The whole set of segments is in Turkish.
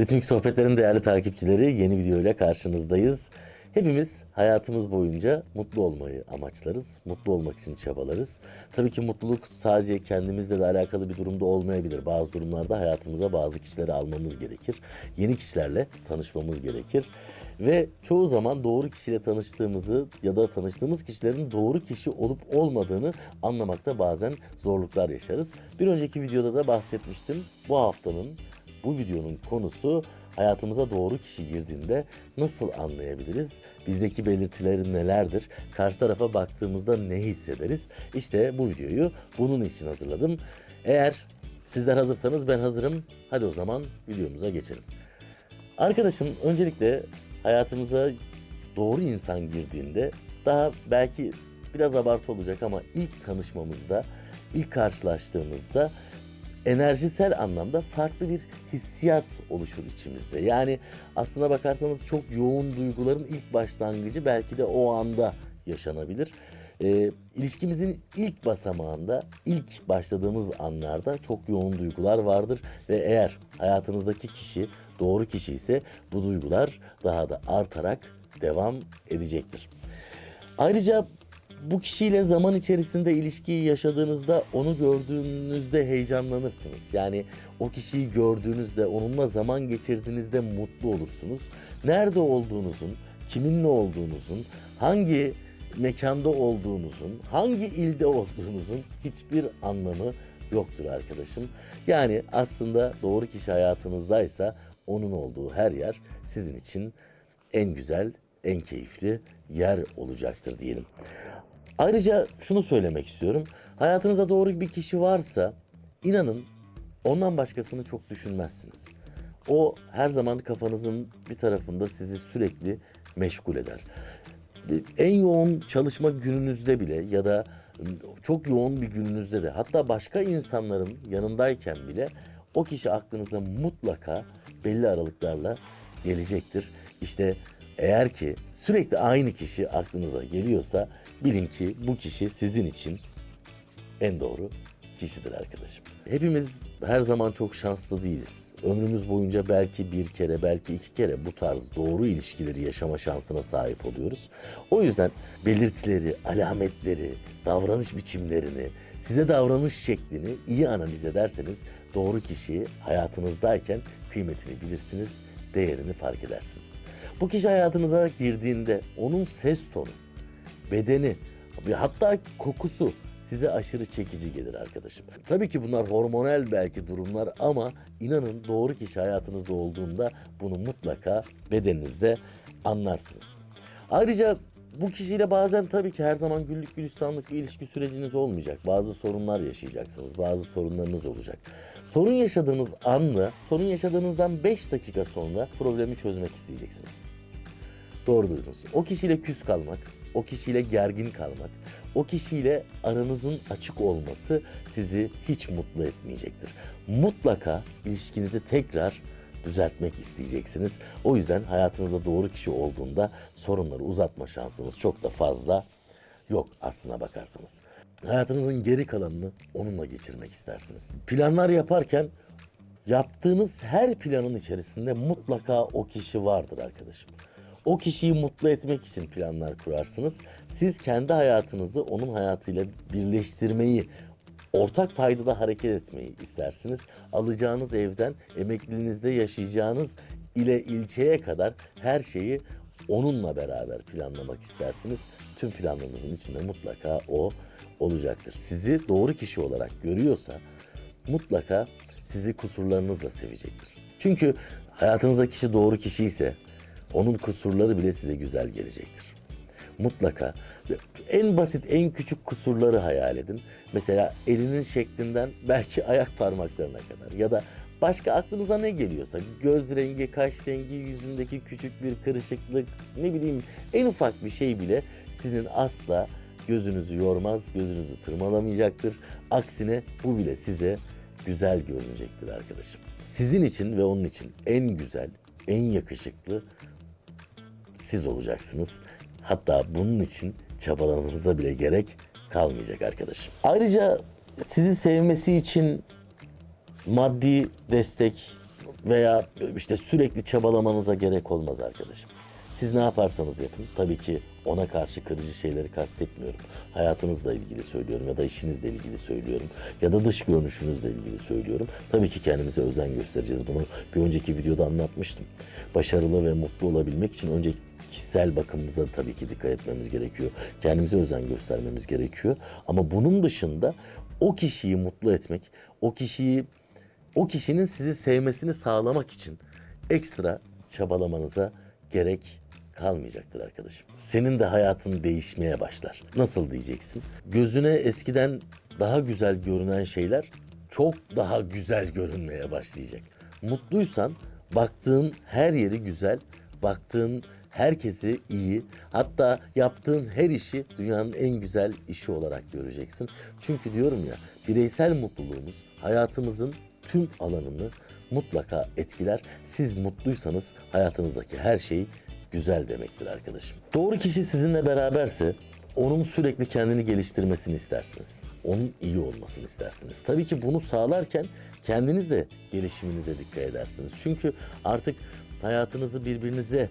Ritmik Sohbetlerin değerli takipçileri yeni video ile karşınızdayız. Hepimiz hayatımız boyunca mutlu olmayı amaçlarız. Mutlu olmak için çabalarız. Tabii ki mutluluk sadece kendimizle de alakalı bir durumda olmayabilir. Bazı durumlarda hayatımıza bazı kişileri almamız gerekir. Yeni kişilerle tanışmamız gerekir. Ve çoğu zaman doğru kişiyle tanıştığımızı ya da tanıştığımız kişilerin doğru kişi olup olmadığını anlamakta bazen zorluklar yaşarız. Bir önceki videoda da bahsetmiştim. Bu haftanın bu videonun konusu hayatımıza doğru kişi girdiğinde nasıl anlayabiliriz? Bizdeki belirtileri nelerdir? Karşı tarafa baktığımızda ne hissederiz? İşte bu videoyu bunun için hazırladım. Eğer sizler hazırsanız ben hazırım. Hadi o zaman videomuza geçelim. Arkadaşım öncelikle hayatımıza doğru insan girdiğinde daha belki biraz abartı olacak ama ilk tanışmamızda, ilk karşılaştığımızda enerjisel anlamda farklı bir hissiyat oluşur içimizde. Yani aslına bakarsanız çok yoğun duyguların ilk başlangıcı belki de o anda yaşanabilir. Ee, ilişkimizin ilk basamağında, ilk başladığımız anlarda çok yoğun duygular vardır ve eğer hayatınızdaki kişi doğru kişi ise bu duygular daha da artarak devam edecektir. Ayrıca bu kişiyle zaman içerisinde ilişkiyi yaşadığınızda onu gördüğünüzde heyecanlanırsınız. Yani o kişiyi gördüğünüzde onunla zaman geçirdiğinizde mutlu olursunuz. Nerede olduğunuzun, kiminle olduğunuzun, hangi mekanda olduğunuzun, hangi ilde olduğunuzun hiçbir anlamı yoktur arkadaşım. Yani aslında doğru kişi hayatınızdaysa onun olduğu her yer sizin için en güzel, en keyifli yer olacaktır diyelim. Ayrıca şunu söylemek istiyorum. Hayatınızda doğru bir kişi varsa inanın ondan başkasını çok düşünmezsiniz. O her zaman kafanızın bir tarafında sizi sürekli meşgul eder. En yoğun çalışma gününüzde bile ya da çok yoğun bir gününüzde de hatta başka insanların yanındayken bile o kişi aklınıza mutlaka belli aralıklarla gelecektir. İşte eğer ki sürekli aynı kişi aklınıza geliyorsa bilin ki bu kişi sizin için en doğru kişidir arkadaşım. Hepimiz her zaman çok şanslı değiliz. Ömrümüz boyunca belki bir kere, belki iki kere bu tarz doğru ilişkileri yaşama şansına sahip oluyoruz. O yüzden belirtileri, alametleri, davranış biçimlerini, size davranış şeklini iyi analiz ederseniz doğru kişiyi hayatınızdayken kıymetini bilirsiniz, değerini fark edersiniz. Bu kişi hayatınıza girdiğinde onun ses tonu, bedeni ve hatta kokusu size aşırı çekici gelir arkadaşım. Tabii ki bunlar hormonal belki durumlar ama inanın doğru kişi hayatınızda olduğunda bunu mutlaka bedeninizde anlarsınız. Ayrıca bu kişiyle bazen tabii ki her zaman güllük gülistanlık bir ilişki süreciniz olmayacak. Bazı sorunlar yaşayacaksınız, bazı sorunlarınız olacak. Sorun yaşadığınız anla, sorun yaşadığınızdan 5 dakika sonra problemi çözmek isteyeceksiniz. Doğru duydunuz. O kişiyle küs kalmak, o kişiyle gergin kalmak, o kişiyle aranızın açık olması sizi hiç mutlu etmeyecektir. Mutlaka ilişkinizi tekrar düzeltmek isteyeceksiniz. O yüzden hayatınızda doğru kişi olduğunda sorunları uzatma şansınız çok da fazla yok aslına bakarsanız. Hayatınızın geri kalanını onunla geçirmek istersiniz. Planlar yaparken yaptığınız her planın içerisinde mutlaka o kişi vardır arkadaşım. O kişiyi mutlu etmek için planlar kurarsınız. Siz kendi hayatınızı onun hayatıyla birleştirmeyi, ortak paydada hareket etmeyi istersiniz. Alacağınız evden emekliliğinizde yaşayacağınız ile ilçeye kadar her şeyi onunla beraber planlamak istersiniz. Tüm planlarınızın içinde mutlaka o olacaktır. Sizi doğru kişi olarak görüyorsa mutlaka sizi kusurlarınızla sevecektir. Çünkü hayatınızdaki kişi doğru kişi ise onun kusurları bile size güzel gelecektir. Mutlaka en basit en küçük kusurları hayal edin. Mesela elinin şeklinden belki ayak parmaklarına kadar ya da başka aklınıza ne geliyorsa göz rengi, kaş rengi, yüzündeki küçük bir kırışıklık ne bileyim en ufak bir şey bile sizin asla gözünüzü yormaz, gözünüzü tırmalamayacaktır. Aksine bu bile size güzel görünecektir arkadaşım. Sizin için ve onun için en güzel, en yakışıklı siz olacaksınız. Hatta bunun için çabalamanıza bile gerek kalmayacak arkadaşım. Ayrıca sizi sevmesi için maddi destek veya işte sürekli çabalamanıza gerek olmaz arkadaşım. Siz ne yaparsanız yapın. Tabii ki ona karşı kırıcı şeyleri kastetmiyorum. Hayatınızla ilgili söylüyorum ya da işinizle ilgili söylüyorum ya da dış görünüşünüzle ilgili söylüyorum. Tabii ki kendimize özen göstereceğiz. Bunu bir önceki videoda anlatmıştım. Başarılı ve mutlu olabilmek için önce kişisel bakımımıza tabii ki dikkat etmemiz gerekiyor. Kendimize özen göstermemiz gerekiyor. Ama bunun dışında o kişiyi mutlu etmek, o kişiyi o kişinin sizi sevmesini sağlamak için ekstra çabalamanıza gerek kalmayacaktır arkadaşım. Senin de hayatın değişmeye başlar. Nasıl diyeceksin? Gözüne eskiden daha güzel görünen şeyler çok daha güzel görünmeye başlayacak. Mutluysan baktığın her yeri güzel, baktığın herkesi iyi, hatta yaptığın her işi dünyanın en güzel işi olarak göreceksin. Çünkü diyorum ya, bireysel mutluluğumuz hayatımızın tüm alanını mutlaka etkiler. Siz mutluysanız hayatınızdaki her şey güzel demektir arkadaşım. Doğru kişi sizinle beraberse onun sürekli kendini geliştirmesini istersiniz. Onun iyi olmasını istersiniz. Tabii ki bunu sağlarken kendiniz de gelişiminize dikkat edersiniz. Çünkü artık hayatınızı birbirinize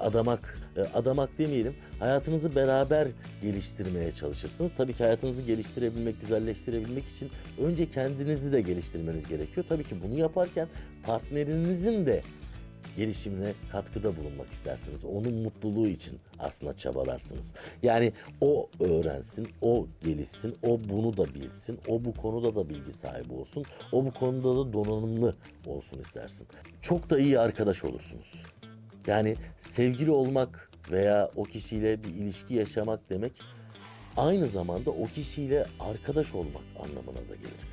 adamak, e, adamak demeyelim, hayatınızı beraber geliştirmeye çalışırsınız. Tabii ki hayatınızı geliştirebilmek, güzelleştirebilmek için önce kendinizi de geliştirmeniz gerekiyor. Tabii ki bunu yaparken partnerinizin de gelişimine katkıda bulunmak istersiniz. Onun mutluluğu için aslında çabalarsınız. Yani o öğrensin, o gelişsin, o bunu da bilsin, o bu konuda da bilgi sahibi olsun, o bu konuda da donanımlı olsun istersin. Çok da iyi arkadaş olursunuz. Yani sevgili olmak veya o kişiyle bir ilişki yaşamak demek aynı zamanda o kişiyle arkadaş olmak anlamına da gelir.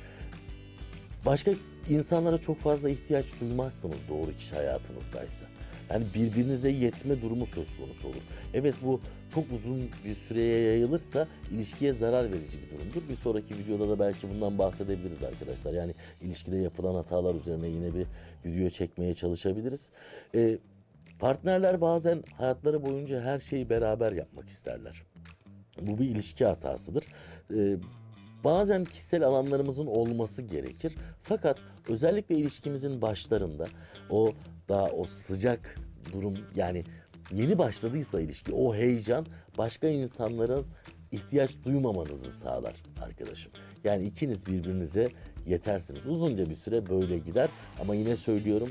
Başka insanlara çok fazla ihtiyaç duymazsınız doğru kişi hayatınızdaysa. Yani birbirinize yetme durumu söz konusu olur. Evet bu çok uzun bir süreye yayılırsa ilişkiye zarar verici bir durumdur. Bir sonraki videoda da belki bundan bahsedebiliriz arkadaşlar. Yani ilişkide yapılan hatalar üzerine yine bir video çekmeye çalışabiliriz. Ee, partnerler bazen hayatları boyunca her şeyi beraber yapmak isterler. Bu bir ilişki hatasıdır. Ee, bazen kişisel alanlarımızın olması gerekir. Fakat özellikle ilişkimizin başlarında o daha o sıcak durum yani yeni başladıysa ilişki o heyecan başka insanların ihtiyaç duymamanızı sağlar arkadaşım. Yani ikiniz birbirinize yetersiniz. Uzunca bir süre böyle gider ama yine söylüyorum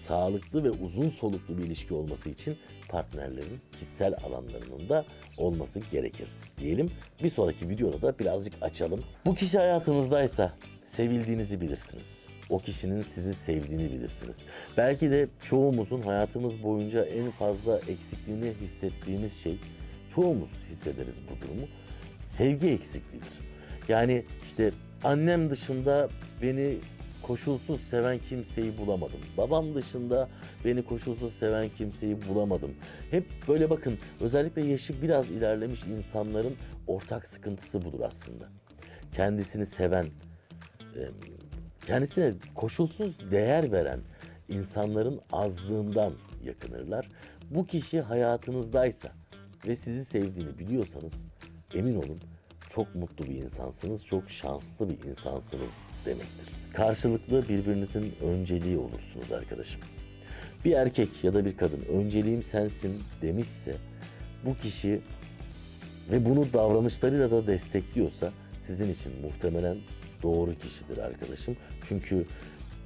sağlıklı ve uzun soluklu bir ilişki olması için partnerlerin kişisel alanlarının da olması gerekir diyelim. Bir sonraki videoda da birazcık açalım. Bu kişi hayatınızdaysa sevildiğinizi bilirsiniz. O kişinin sizi sevdiğini bilirsiniz. Belki de çoğumuzun hayatımız boyunca en fazla eksikliğini hissettiğimiz şey, çoğumuz hissederiz bu durumu, sevgi eksikliğidir. Yani işte annem dışında beni koşulsuz seven kimseyi bulamadım. Babam dışında beni koşulsuz seven kimseyi bulamadım. Hep böyle bakın özellikle yaşı biraz ilerlemiş insanların ortak sıkıntısı budur aslında. Kendisini seven, kendisine koşulsuz değer veren insanların azlığından yakınırlar. Bu kişi hayatınızdaysa ve sizi sevdiğini biliyorsanız emin olun çok mutlu bir insansınız, çok şanslı bir insansınız demektir. Karşılıklı birbirinizin önceliği olursunuz arkadaşım. Bir erkek ya da bir kadın önceliğim sensin demişse bu kişi ve bunu davranışlarıyla da destekliyorsa sizin için muhtemelen doğru kişidir arkadaşım. Çünkü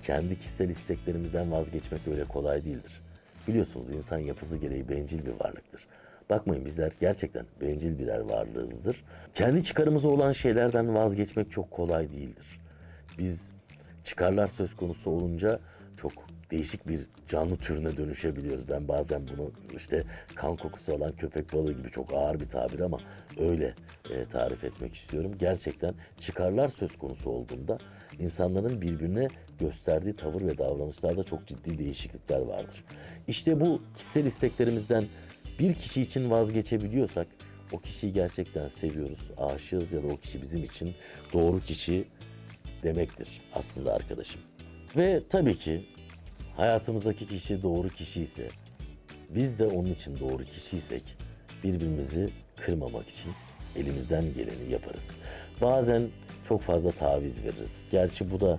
kendi kişisel isteklerimizden vazgeçmek öyle kolay değildir. Biliyorsunuz insan yapısı gereği bencil bir varlıktır. Bakmayın bizler gerçekten bencil birer varlığızdır. Kendi çıkarımıza olan şeylerden vazgeçmek çok kolay değildir. Biz çıkarlar söz konusu olunca çok değişik bir canlı türüne dönüşebiliyoruz. Ben bazen bunu işte kan kokusu alan köpek balığı gibi çok ağır bir tabir ama öyle e, tarif etmek istiyorum. Gerçekten çıkarlar söz konusu olduğunda insanların birbirine gösterdiği tavır ve davranışlarda çok ciddi değişiklikler vardır. İşte bu kişisel isteklerimizden bir kişi için vazgeçebiliyorsak o kişiyi gerçekten seviyoruz, aşığız ya da o kişi bizim için doğru kişi demektir aslında arkadaşım. Ve tabii ki hayatımızdaki kişi doğru kişi ise Biz de onun için doğru kişiysek birbirimizi kırmamak için elimizden geleni yaparız. Bazen çok fazla taviz veririz. Gerçi bu da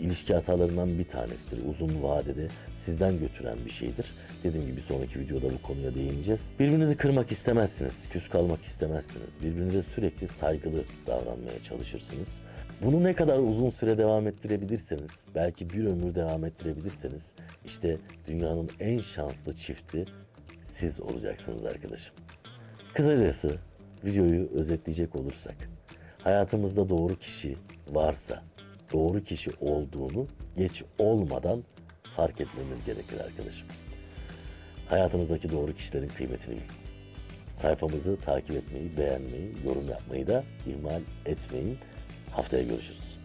ilişki hatalarından bir tanesidir. Uzun vadede sizden götüren bir şeydir. Dediğim gibi sonraki videoda bu konuya değineceğiz. Birbirinizi kırmak istemezsiniz, küs kalmak istemezsiniz. Birbirinize sürekli saygılı davranmaya çalışırsınız. Bunu ne kadar uzun süre devam ettirebilirseniz, belki bir ömür devam ettirebilirseniz, işte dünyanın en şanslı çifti siz olacaksınız arkadaşım. Kısacası videoyu özetleyecek olursak, hayatımızda doğru kişi varsa, doğru kişi olduğunu geç olmadan fark etmemiz gerekir arkadaşım. Hayatınızdaki doğru kişilerin kıymetini bilin. Sayfamızı takip etmeyi, beğenmeyi, yorum yapmayı da ihmal etmeyin. Haftaya görüşürüz.